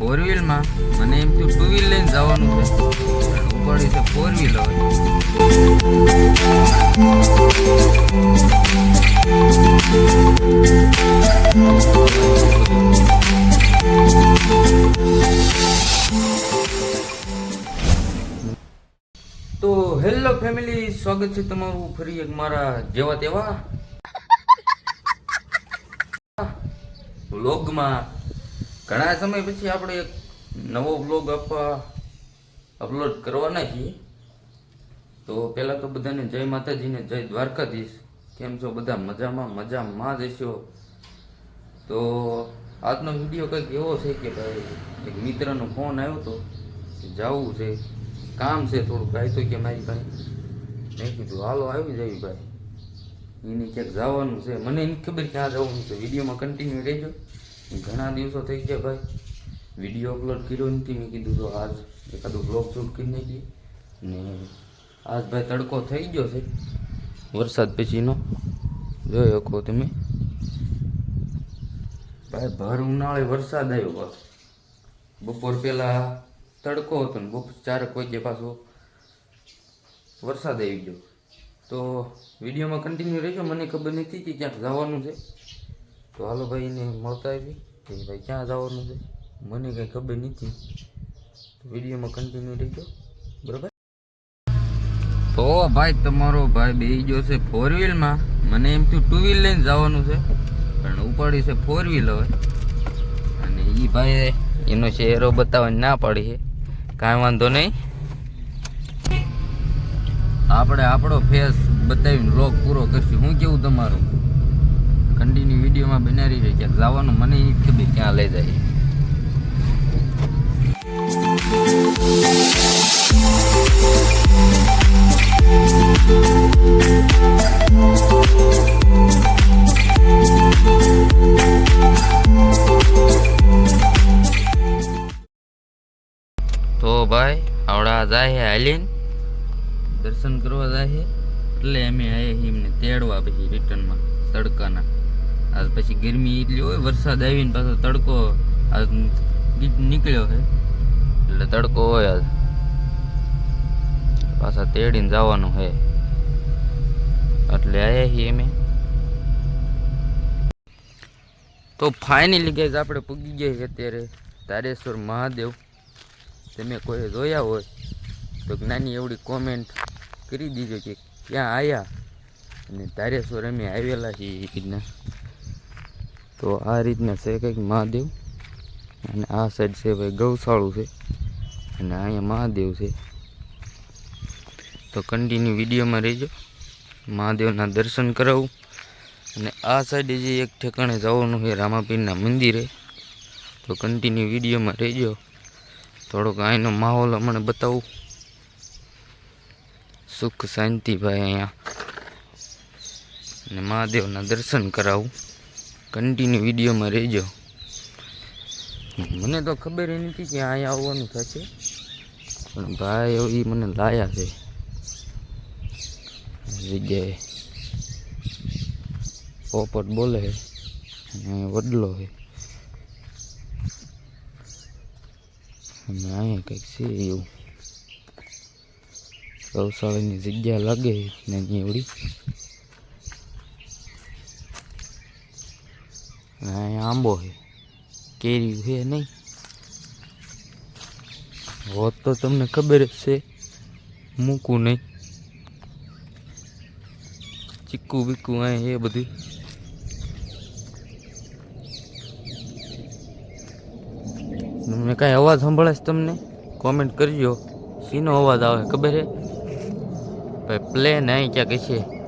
Four વ્હીલમાં મને એમ થયું two wheel લઈને જવાનું છે. પણ ઉપાડી છે ફોર વ્હીલ તો હેલો ફેમિલી, સ્વાગત છે તમારું ફરી એક મારા જેવા તેવા. વ્લોગમાં ઘણા સમય પછી આપણે એક નવો વ્લોગ આપવા અપલોડ કરવાના છીએ તો પહેલાં તો બધાને જય માતાજીને જય દ્વારકાધીશ. કેમ છો બધા? મજામાં? મજામાં જ હશો? તો આજનો વીડિયો કંઈક એવો છે કે ભાઈ, એક મિત્રનો ફોન આવ્યો હતો જવું છે. કામ છે થોડુંક. કાંઈ તો કે મારી પાસે. મેં કીધું, હાલો, આવી જાય ભાઈ. એને ક્યાંક જવાનું છે. મને એની ખબર ક્યાં જવાનું છે. વિડીયોમાં કન્ટિન્યુ રહેજો. ઘણા દિવસો થઈ ગયા ભાઈ. વીડિયો અપલોડ કર્યો નથી. મેં કીધું તો આજ એકાદું બ્લોગ શૂટ કરી નાખીએ. ને આજ ભાઈ તડકો થઈ ગયો છે. વરસાદ પછીનો. જોઈ શકો તમે? ભાઈ, ભર ઉનાળે વરસાદ આવ્યો પાછો બપોર પહેલાં તડકો હતો ને બપોર ચારક વાગે પાછો વરસાદ આવી ગયો. તો વિડીયોમાં કન્ટિન્યુ રહેજો. મને ખબર નથી કે ક્યાંક જવાનું છે. તો હાલો ભાઈ મળતા આવી. કે ભાઈ ક્યાં જવાનું છે? મને કંઈ ખબર નથી. વિડીયોમાં કન્ટિન્યુ રહેજો. બરાબર? તો ભાઈ, તમારો ભાઈ બેસી ગયો છે ફોર વ્હીલમાં મને એમ થયું ટુ વ્હીલ લઈને જવાનું છે. પણ ઉપાડી છે ફોર વ્હીલ હવે. અને એ ભાઈ એનો ચહેરો બતાવવાની ના પાડી છે. કાંઈ વાંધો નહીં. આપણે આપણો ફેસ બતાવીને રોગ પૂરો કરશું. હું કેવું તમારું? કન્ટિન્યુ વિડીયોમાં બનાવી રહી ક્યાંક જવાનું મને એ ખબર ક્યાં લઈ જાય. તો ભાઈ, આવડા જાય છે દર્શન કરવા જાય એટલે અમે છીએ એમને તેડવા પછી રિટર્નમાં તડકાના. આજ પછી ગરમી એટલી હોય, વરસાદ આવીને પાછો તડકો આ નીકળ્યો છે. એટલે તડકો હોય આજ. પાછા તેડીને જવાનું છે. એટલે આવ્યા છીએ અમે. તો ફાઇનલી ગઈ આપણે પૂગી ગયા છીએ અત્યારે તારેશ્વર મહાદેવ. તમે કોઈ જોયા હોય તો નાની એવડી કોમેન્ટ કરી દીજો કે ક્યાં આવ્યા અને તારેશ્વર અમે આવેલા છીએ રીતના. તો આ રીતના છે કંઈક મહાદેવ. અને આ સાઈડ છે ભાઈ ગૌશાળું છે. અને અહીંયા મહાદેવ છે. તો કન્ટિન્યુ વિડીયોમાં રહેજો. મહાદેવના દર્શન કરાવું. અને આ સાઈડે જે એક ઠેકાણે જવાનું છે રામાપીરના મંદિરે. તો કન્ટિન્યુ વિડીયોમાં રહેજો. થોડોક અહીંનો માહોલ અમને બતાવું. સુખ શાંતિ ભાઈ અહીંયા. અને મહાદેવના દર્શન કરાવું. કન્ટિન્યુ વિડીયોમાં રહેજો. મને તો ખબર નથી કે અહીંયા આવવાનું થશે. પણ ભાઈ એ મને લાયા છે. જગ્યાએ. પોપટ બોલે અને વડલો છે. અને અહીંયા કંઈક છે એવું. ગૌશાળાની જગ્યા લાગે ને એવડી અહીંયા આંબો છે. કેરી છે નહીં? હોત તો તમને ખબર જ છે, મૂકું નહીં. ચીકુ બીકું અહીં એ બધું. તમને કાંઈ અવાજ સંભળાય તમને? કોમેન્ટ કરજો. શીનો અવાજ આવે, ખબર છે? ભાઈ પ્લેન અહીં ક્યાંક છે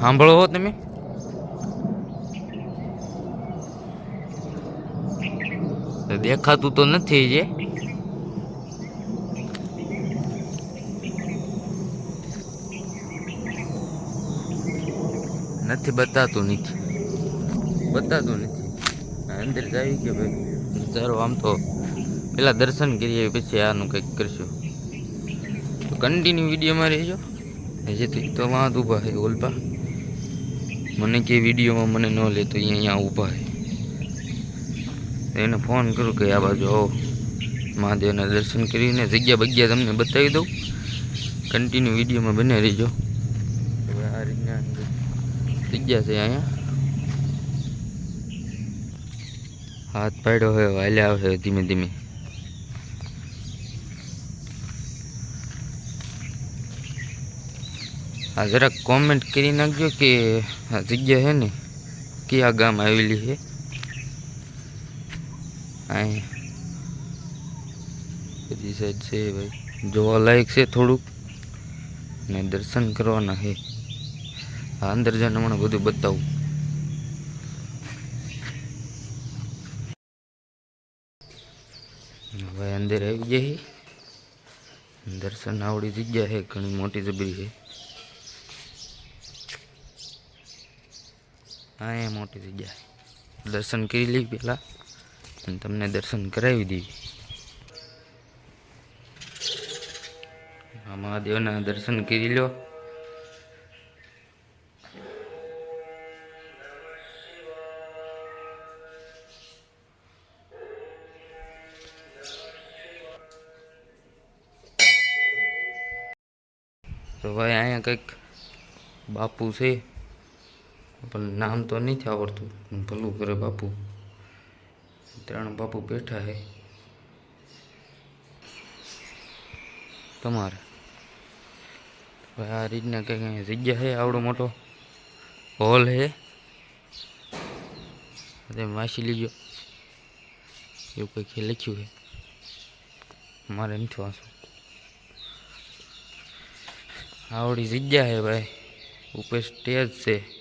સાંભળો હો તમે. દેખાતું તો નથી જે. નથી, બતાતું નથી. બતાતું નથી. અંદર જાવી કે ભાઈ. ચાલો, આમ તો પેલા દર્શન કરીએ, પછી આનું કંઈક કરશું. તો કન્ટિન્યુ વિડીયોમાં રહેજો. જેથી તો વાંધ ઊભા છે, ઓલપા. મને કે વિડીયોમાં મને ન લે તો અહીંયા ઊભા છે એને ફોન કરું કે આ બાજુ આવો. મહાદેવના દર્શન કરીને જગ્યા બગ્યા તમને બતાવી દઉં. કન્ટિન્યુ વિડીયોમાં બને રહીજો. હવે આ રીતના જગ્યા છે અહીંયા. હાથ પાડ્યો હોય હાલ્યા આવે ધીમે ધીમે. આ જરાક કોમેન્ટ કરી નાખજો કે આ જગ્યા છે ને કયા ગામ આવેલી છે? અહીં. બધી સાઈડ છે ભાઈ. જોવા લાયક છે થોડુંક. ને દર્શન કરવાના છે. આ અંદર જઈને હમણાં બધું બતાવું. ભાઈ અંદર આવી જઈએ. દર્શન આવડી જગ્યા છે, ઘણી મોટી જબરી છે. હા, એ મોટી જગ્યા છે દર્શન કરી લઈ પહેલાં અને તમને દર્શન કરાવી દઈએ. આ મહાદેવના દર્શન કરી લો. તો ભાઈ અહીંયા કંઈક બાપુ છે. પણ નામ તો નથી આવડતું. ભલું કરે બાપુ. ત્રણ બાપુ બેઠા હે. તમારે? ભાઈ આ રીતના કંઈક જગ્યા છે આવડો મોટો? હોલ છે તમે વાંચી લીજો. એવું કંઈક લખ્યું છે મારે નથી વાંચવું. આવડી જગ્યા છે ભાઈ. ઉપર સ્ટેજ છે.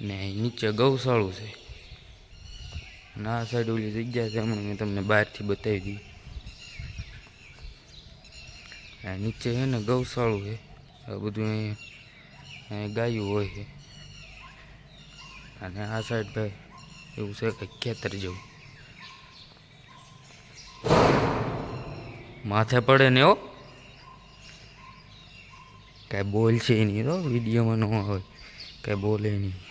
ને નીચે ગૌશાળું છે. આ સાઈડ ઓલી જગ્યા છે, હમણાં મેં તમને બહારથી બતાવી દીધી નીચે છે ને ગૌશાળું છે. આ બધું અહીંયા ગાયું હોય છે. અને આ સાઈડ ભાઈ એવું છે કે ખેતર જેવું. માથે પડે ને એવો કાંઈ બોલશે નહીં તો વિડીયોમાં ન આવે કાંઈ બોલે નહીં.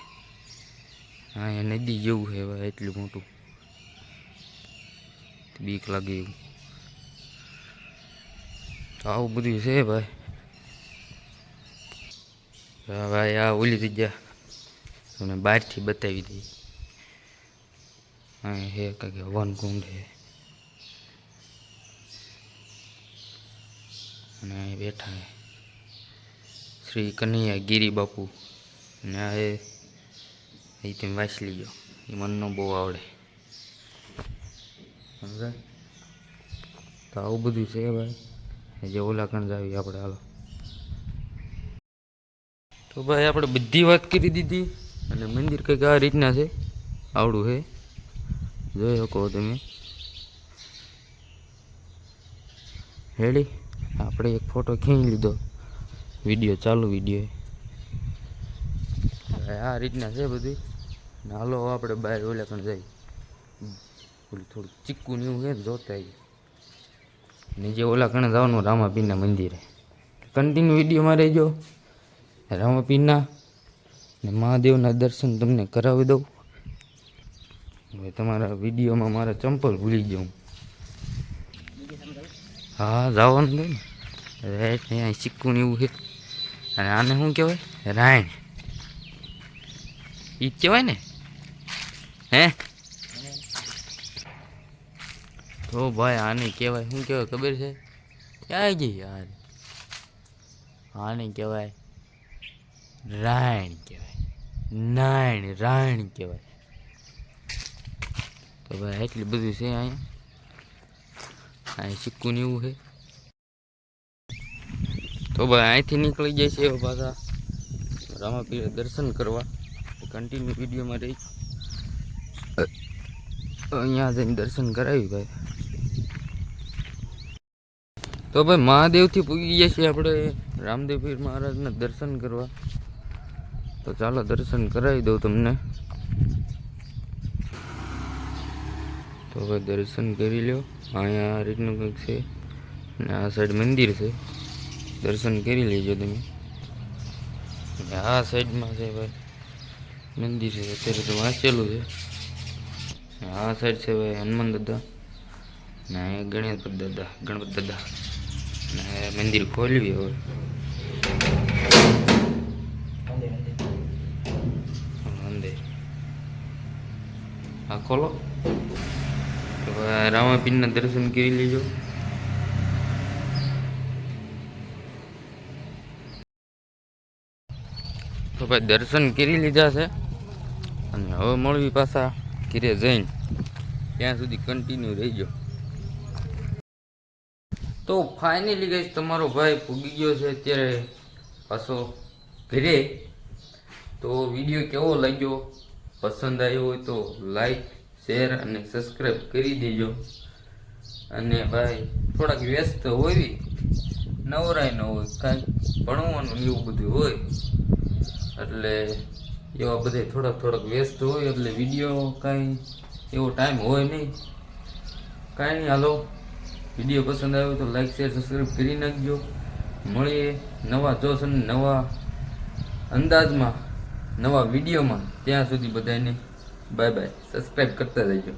અહીંયા નદી જેવું છે ભાઈ એટલું મોટું. બીક લાગે એવું. આવું બધું છે ભાઈ. હા, ભાઈ, આ ઓલી જગ્યા તમને બહારથી બતાવી દઈ અહીંયા છે કંઈક વન કુંડ છે. અને અહીં બેઠા શ્રી કનૈયા ગીરી બાપુ. ને આ એ તમે વાંચી લીજો. એ મનનો બહુ આવડે. તો આવું બધું છે ભાઈ. જે ઓલાખંડ જાવી આપણે હાલો. તો ભાઈ આપણે બધી વાત કરી દીધી અને મંદિર કંઈક આ રીતના છે. આવડું છે. જોઈ શકો તમે. રેડી આપણે એક ફોટો ખેંચી લીધો. વીડિયો ચાલુ વીડિયો આ રીતના છે બધી. હાલો આપણે બહાર ઓલા પણ જઈ ઓલું થોડું ચીકું ને એવું છે ને જોતા આવીએ. નીચે ઓલા કણે જવાનું, રામાપીરના મંદિરે. કન્ટિન્યુ વિડીયોમાં રહેજો. રામાપીરના ને મહાદેવના દર્શન તમને કરાવી દઉં. હવે તમારા વિડીયોમાં મારા ચંપલ ભૂલી જાઉં હા. જવાનું તો ને. રાઈટ ને અહીં ચીક્કુ ને એવું છે. અને આને શું કહેવાય? રાયણ. જ કહેવાય ને? હે? તો ભાઈ, આને કહેવાય, શું કહેવાય ખબર છે? ક્યાં ગઈ યાર? આને કહેવાય, રાયણ કહેવાય નારાયણ રાયણ કહેવાય. તો ભાઈ એટલી બધું છે અહીંયા? અહીં સિક્કું એવું છે? તો ભાઈ, અહીંથી નીકળી જાય છે એવા પાછા રામાપીર દર્શન કરવા. કન્ટિન્યુ વિડીયોમાં રહી. અહીંયા જઈને દર્શન કરાવી ભાઈ. તો ભાઈ મહાદેવથી પૂગી ગયા છીએ આપણે રામદેવ મહારાજના દર્શન કરવા. તો ચાલો દર્શન કરાવી દઉં તમને. તો ભાઈ દર્શન કરી લ્યો. અહીંયા આ રીતનું કંઈક છે. અને આ સાઈડ મંદિર છે. દર્શન કરી લેજો તમે. આ સાઈડમાં છે ભાઈ મંદિર છે. અત્યારે તો વાંચેલું છે. આ સાઈડ છે ભાઈ હનુમાન દાદા ને ગણેશ દાદા, ગણપત દાદા ને મંદિર ખોલ્યું હવે. મંદિર. હા, ખોલો. રામાપીરના દર્શન કરી લેજો. તો ભાઈ દર્શન કરી લીધા છે. અને હવે મળવી પાછા. ઘીરે જઈને ત્યાં સુધી કન્ટિન્યુ રહીજો. તો ફાઇનલી ગઈ તમારો ભાઈ પૂગી ગયો છે અત્યારે પાછો ઘરે. તો વીડિયો કેવો લાગ્યો? પસંદ આવ્યો હોય તો લાઈક શેર અને સબસ્ક્રાઈબ કરી દેજો. અને ભાઈ, થોડાક વ્યસ્ત હોય, નવરાય ન હોય, કાંઈ ભણવાનું એવું બધું હોય. એટલે એવા બધે થોડાક થોડાક વ્યસ્ત હોય એટલે વીડિયો કાંઈ એવો ટાઈમ હોય નહીં. કાંઈ નહીં, હાલો. વીડિયો પસંદ આવ્યો તો લાઈક શેર સબસ્ક્રાઈબ કરી નાખજો. મળીએ નવા જોશ અને નવા અંદાજમાં, નવા વિડીયોમાં ત્યાં સુધી બધાને બાય બાય સબસ્ક્રાઈબ કરતા રહેજો.